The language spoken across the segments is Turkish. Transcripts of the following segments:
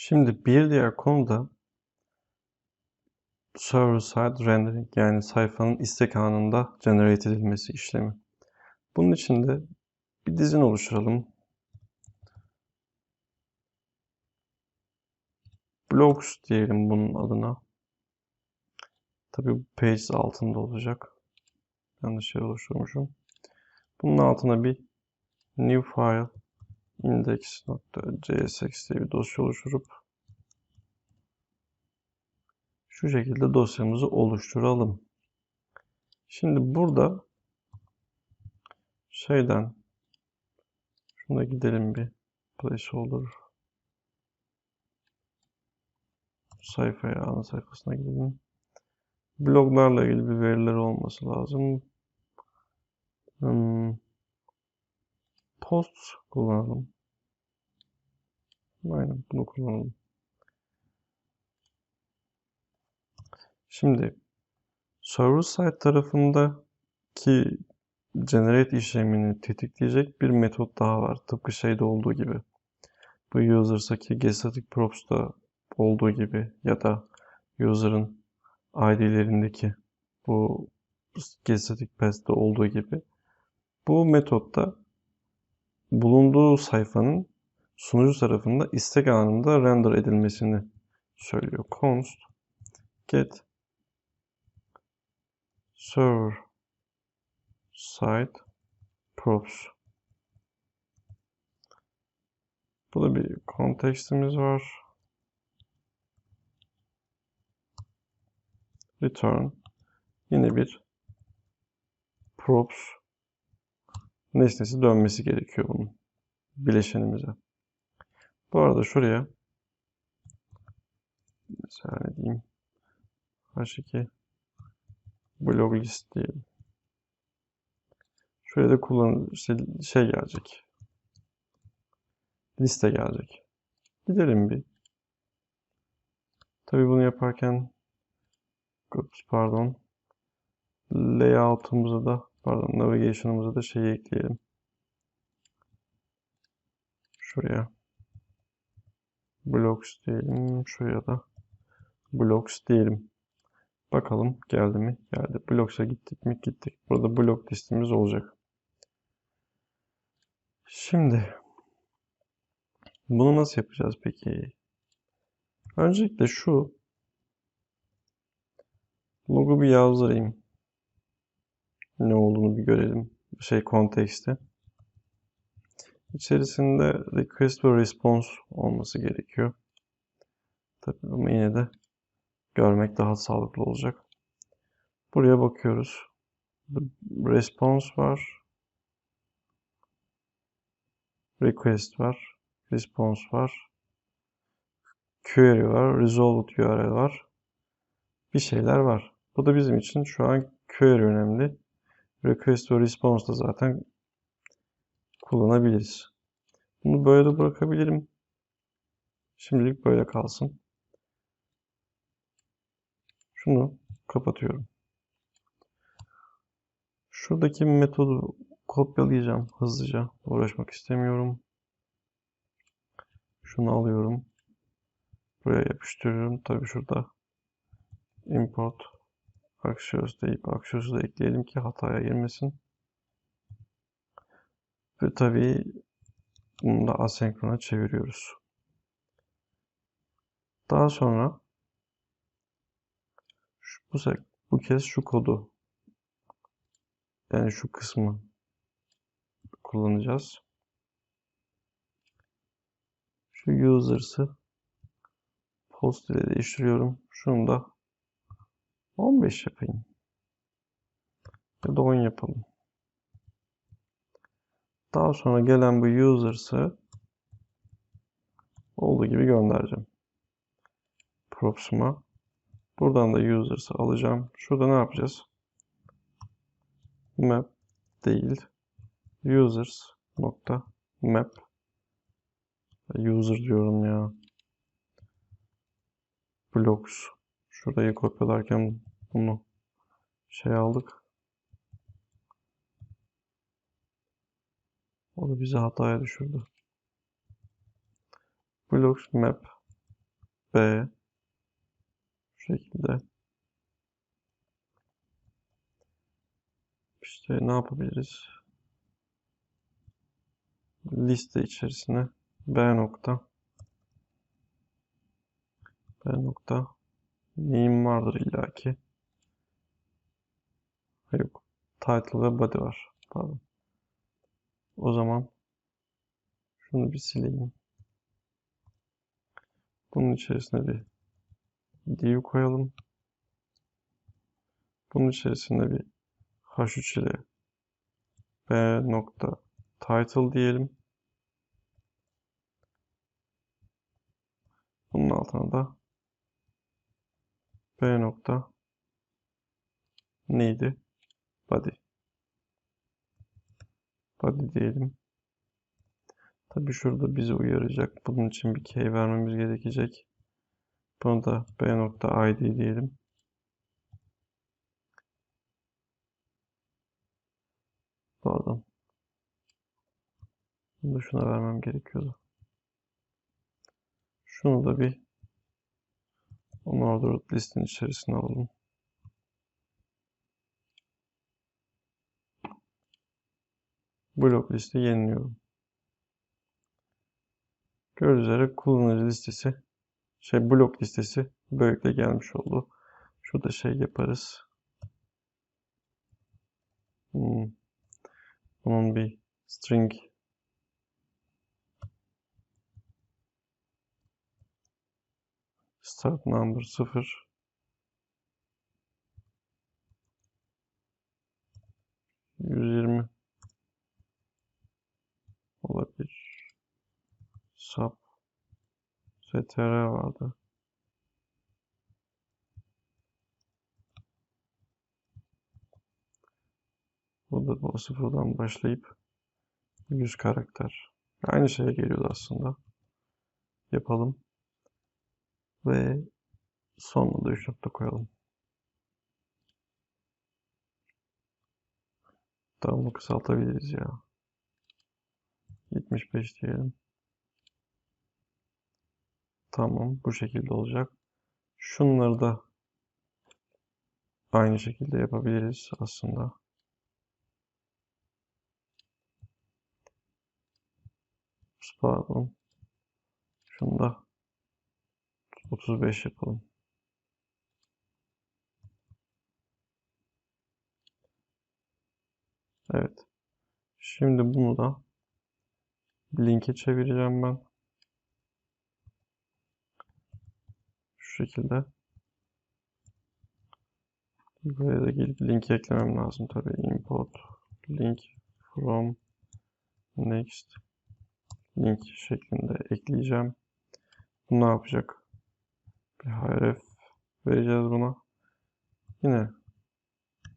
Şimdi bir diğer konu da server side rendering yani sayfanın istek anında generate edilmesi işlemi. Bunun için de bir dizin oluşturalım. Blocks diyelim bunun adına. Tabi bu page altında olacak. Yanlış yer oluşturmuşum. Bunun altına bir new file index.csx diye bir dosya oluşturup şu şekilde dosyamızı oluşturalım. Şimdi burada şeyden şuna gidelim bir placeholder sayfaya ana sayfasına gidelim. Bloglarla ilgili bir verileri olması lazım. Hmm. Post kullanalım. Aynen bunu kullanalım. Şimdi server side tarafındaki generate işlemini tetikleyecek bir metot daha var. Tıpkı şeyde olduğu gibi. Bu users'daki getStatic props'ta olduğu gibi ya da user'ın ID'lerindeki bu getStatic path'te olduğu gibi bu metotta bulunduğu sayfanın sunucu tarafında istek anında render edilmesini söylüyor. const get server side props Burada bir kontekstimiz var. Return yine bir props nesnesi dönmesi gerekiyor bunun bileşenimize. Bu arada şuraya mesela ne diyeyim H2 blog list diyelim. Şuraya da kullan işte şey gelecek. Liste gelecek. Gidelim bir. Tabi bunu yaparken oops, pardon layout'umuza da pardon navigation'ımıza da şeyi ekleyelim. Şuraya blocks diyelim. Şuraya da blocks diyelim. Bakalım geldi mi? Geldi. Blocks'a gittik mi? Gittik. Burada blok listemiz olacak. Şimdi bunu nasıl yapacağız peki? Öncelikle şu logo bir yazdırayım. Ne olduğunu bir görelim. Şey kontekste. İçerisinde request ve response olması gerekiyor. Tabii ama yine de görmek daha sağlıklı olacak. Buraya bakıyoruz. Response var. Request var. Response var. Query var. Resolved URL var. Bir şeyler var. Bu da bizim için şu an query önemli. Request ve response da zaten kullanabiliriz. Bunu böyle de bırakabilirim. Şimdilik böyle kalsın. Şunu kapatıyorum. Şuradaki metodu kopyalayacağım hızlıca. Uğraşmak istemiyorum. Şunu alıyorum. Buraya yapıştırıyorum. Tabi şurada import Axios deyip Axios'u da ekleyelim ki hataya girmesin. Ve tabii bunu da asenkrona çeviriyoruz. Daha sonra şu, bu, bu kez şu kodu yani şu kısmı kullanacağız. Şu users'ı post ile değiştiriyorum. Şunu da 15 yapayım. Ya da 10 yapalım. Daha sonra gelen bu users'ı olduğu gibi göndereceğim. Props'uma. Buradan da users'ı alacağım. Şurada ne yapacağız? Map değil. Users nokta map user diyorum ya. Blocks. Şurayı kopyalarken bunu şey aldık. O da bizi hataya düşürdü. Blocks map B bu şekilde. İşte ne yapabiliriz? Liste içerisine B nokta B nokta neyim vardır illaki. Yok. Title ve body var. Pardon. O zaman şunu bir sileyim. Bunun içerisine bir div koyalım. Bunun içerisinde bir h3 ile b nokta title diyelim. Bunun altına da b nokta neydi? Body. Body diyelim. Tabi şurada bizi uyaracak. Bunun için bir key vermemiz gerekecek. Bunu da b nokta id diyelim. Pardon. Bunu da şuna vermem gerekiyordu. Şunu da bir unordered listin içerisine alalım. Blok listi yeniliyorum. Gördüğünüz üzere kullanıcı listesi, şey blok listesi böylelikle gelmiş oldu. Şurada şey yaparız. Hmm. Bunun bir string start number 0 120 olabilir. Sub str vardı. Burada bu sıfırdan başlayıp 100 karakter. Aynı şeye geliyordu aslında. Yapalım. Ve sonuna da 3 nokta koyalım. Daha bunu kısaltabiliriz ya. 75 diyelim. Tamam bu şekilde olacak. Şunları da aynı şekilde yapabiliriz aslında. Pardon. Şunu da 35 yapalım. Evet. Şimdi bunu da linke çevireceğim ben. Şu şekilde. Buraya da gelip link eklemem lazım tabii. Import link from next link şeklinde ekleyeceğim. Bu ne yapacak? Bir href vereceğiz buna. Yine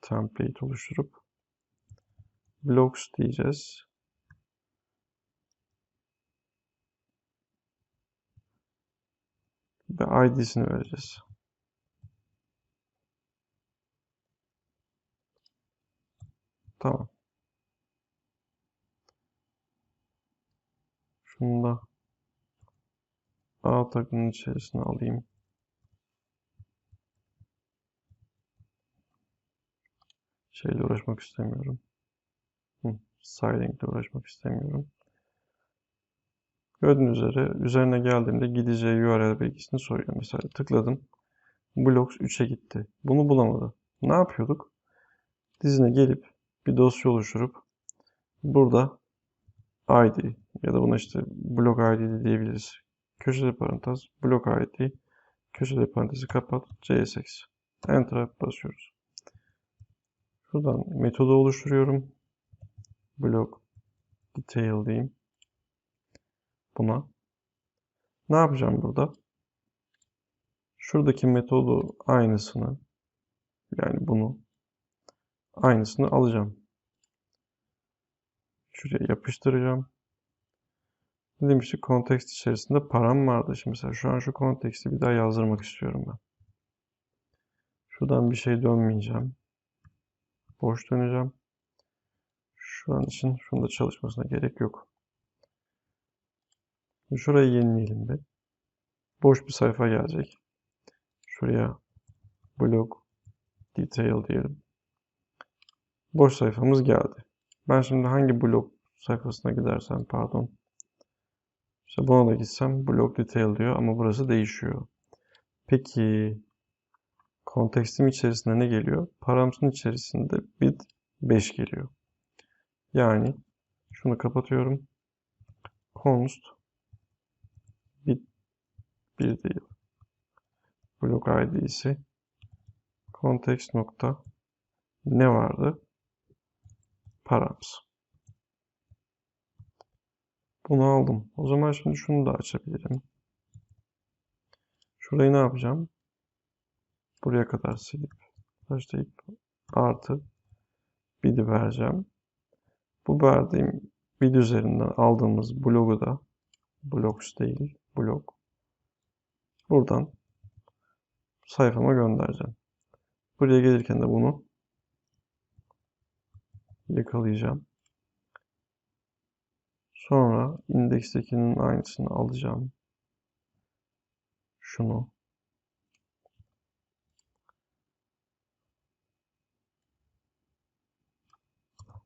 template oluşturup blocks diyeceğiz. Ve id'sini vereceğiz. Tamam. Şunu da A takımın içerisine alayım. Şeyle uğraşmak istemiyorum. Hı, uğraşmak istemiyorum. Gördüğünüz üzere üzerine geldiğimde gideceği URL bilgisini soruyor. Mesela tıkladım. Blocks 3'e gitti. Bunu bulamadı. Ne yapıyorduk? Dizine gelip bir dosya oluşturup burada ID ya da buna işte blok ID diyebiliriz. Köşede parantez blok ID köşede parantezi kapat CSX. Enter'a basıyoruz. Şuradan metodu oluşturuyorum. Blok detail diyeyim. Buna. Ne yapacağım burada? Şuradaki metodu aynısını yani bunu aynısını alacağım. Şuraya yapıştıracağım. Dediğim işte kontekst içerisinde param vardı. Şimdi mesela şu an şu konteksti bir daha yazdırmak istiyorum ben. Şuradan bir şey dönmeyeceğim. Döneceğim. Şu an için şunda da çalışmasına gerek yok. Şurayı yenileyelim bir. boş bir sayfa gelecek. Şuraya blog detail diyelim. Boş sayfamız geldi. Ben şimdi hangi blog sayfasına gidersem pardon. İşte buna da gitsem blog detail diyor ama burası değişiyor. Peki kontekstim içerisinde ne geliyor? Paramsın içerisinde bit 5 geliyor. Yani şunu kapatıyorum. const bit 1 değil. Blok id'si context nokta ne vardı? Params. Bunu aldım. O zaman şimdi şunu da açabilirim. Şurayı ne yapacağım? Buraya kadar silip başlayıp artı bid'i vereceğim. Bu verdiğim bid üzerinden aldığımız blogu da blocks değil blok buradan sayfama göndereceğim. Buraya gelirken de bunu yakalayacağım. Sonra indekstekinin aynısını alacağım. Şunu.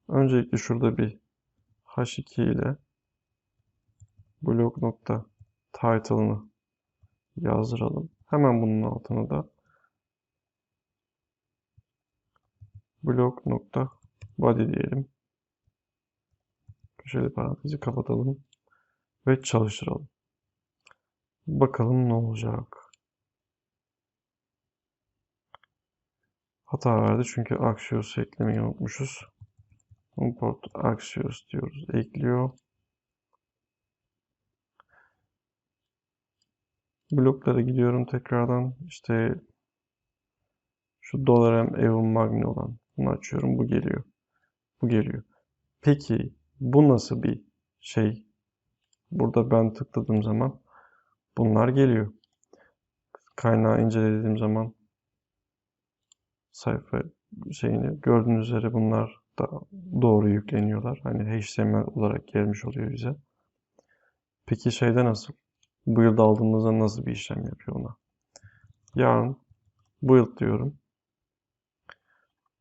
Öncelikle şurada bir h2 ile blok nokta title'ını yazdıralım. Hemen bunun altına da blok nokta body diyelim. Köşeli parantezi kapatalım ve çalıştıralım. Bakalım ne olacak. Hata verdi çünkü Axios eklemeyi unutmuşuz. Import Axios diyoruz. Ekliyor. Bloklara gidiyorum tekrardan. İşte şu dolar m evin magni olan bunu açıyorum. Bu geliyor. Bu geliyor. Peki bu nasıl bir şey? Burada ben tıkladığım zaman bunlar geliyor. Kaynağı incelediğim zaman sayfa şeyini gördüğünüz üzere bunlar da doğru yükleniyorlar. Hani HTML olarak gelmiş oluyor bize. Peki şeyde nasıl? Build aldığımızda nasıl bir işlem yapıyor ona? Yarın build diyorum.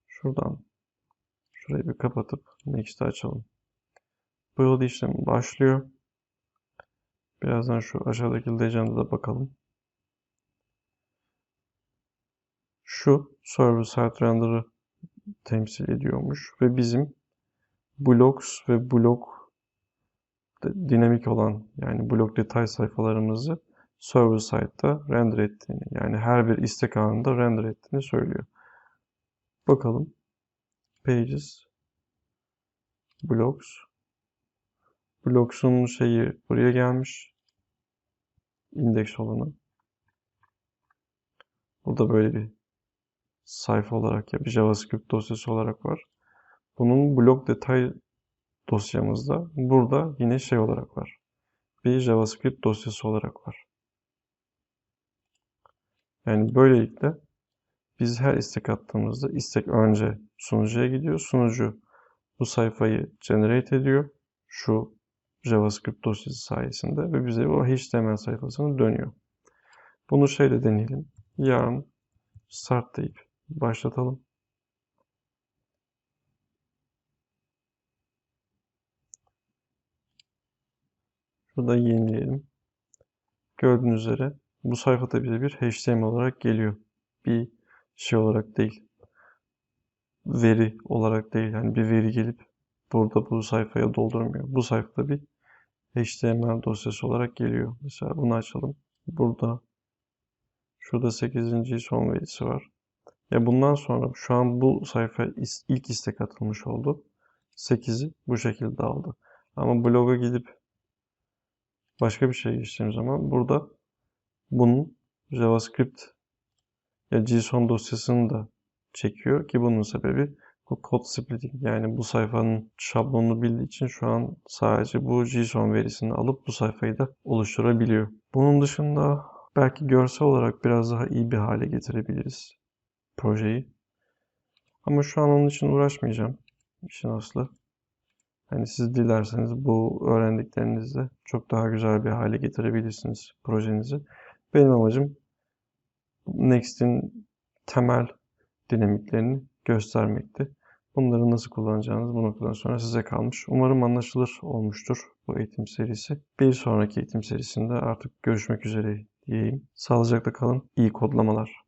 Şuradan şurayı bir kapatıp next'i açalım. Build işlemi başlıyor. Birazdan şu aşağıdaki legend'a da bakalım. Şu server side render'ı temsil ediyormuş ve bizim blocks ve blok dinamik olan yani blok detay sayfalarımızı server side'da render ettiğini yani her bir istek anında render ettiğini söylüyor. Bakalım. Pages blocks blocks'un şeyi buraya gelmiş. indeks olanı. Burada böyle bir sayfa olarak ya bir JavaScript dosyası olarak var. Bunun blok detay dosyamızda burada yine şey olarak var. Bir JavaScript dosyası olarak var. Yani böylelikle biz her istek attığımızda istek önce sunucuya gidiyor. Sunucu bu sayfayı generate ediyor. Şu JavaScript dosyası sayesinde ve bize o HTML sayfasını dönüyor. Bunu şeyle deneyelim. Yarın start deyip başlatalım. Şurada yenileyelim. Gördüğünüz üzere bu sayfada bize bir HTML olarak geliyor. Bir şey olarak değil. Veri olarak değil. Yani bir veri gelip burada bu sayfaya doldurmuyor. Bu sayfada bir HTML dosyası olarak geliyor. Mesela bunu açalım. Burada şurada 8. son verisi var. Ya bundan sonra şu an bu sayfa ilk istek atılmış oldu. 8'i bu şekilde aldı. Ama bloga gidip başka bir şey geçtiğim zaman burada bunun JavaScript ya JSON dosyasını da çekiyor ki bunun sebebi bu code splitting yani bu sayfanın şablonunu bildiği için şu an sadece bu JSON verisini alıp bu sayfayı da oluşturabiliyor. Bunun dışında belki görsel olarak biraz daha iyi bir hale getirebiliriz projeyi. Ama şu an onun için uğraşmayacağım. İşin aslı. Hani siz dilerseniz bu öğrendiklerinizle çok daha güzel bir hale getirebilirsiniz projenizi. Benim amacım Next'in temel dinamiklerini göstermekti. Bunları nasıl kullanacağınız bu noktadan sonra size kalmış. Umarım anlaşılır olmuştur bu eğitim serisi. Bir sonraki eğitim serisinde artık görüşmek üzere diyeyim. Sağlıcakla kalın. İyi kodlamalar.